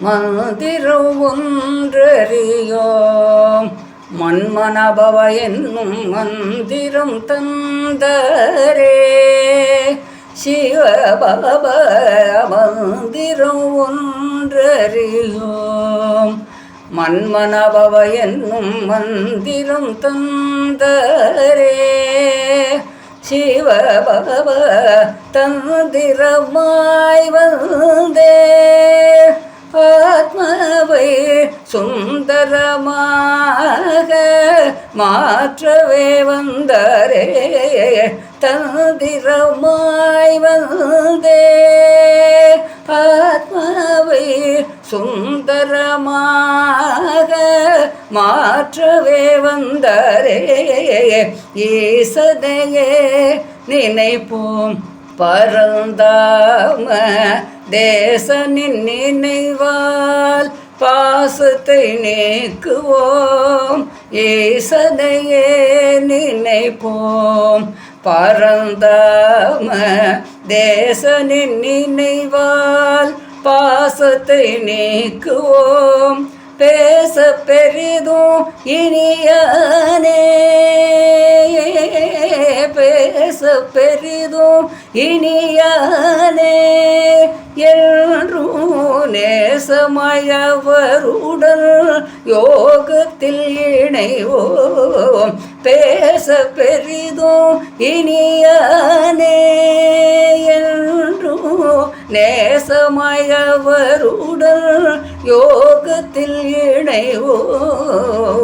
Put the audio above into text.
மந்திரம் ஒன்றறியோம் மன்மனபவ என்னும் மந்திரம் தந்தரே. சிவபவ மந்திரம் ஒன்றறியோம் மன்மனபவ என்னும் மந்திரம் தந்தரே. சிவபவ தந்திரமாய் வந்து சுந்தரமாக மாற்றவே வந்தாரே தந்திரமாய் வந்தே. ஆத்மாவை சுந்தரமாக மாற்றவே வந்தாரே ஈசனையே நினைப்போம் பரந்தாம தேசனின் நினைவா. பாசத்தை நீக்குவோம். ஏசதையே நினைப்போம். பரந்தாம தேசனின் நினைவால் பாசத்தை நீக்குவோம். பேச பெரிதும் இனியானே. பேச பெரிதும் இனியானே. எல் நேசமயவருடன் யோகத்தில் இணைவோம். பேச பெரிதும் இனியானே என்றும் நேசமயவருடன் யோகத்தில் இணைவோம்.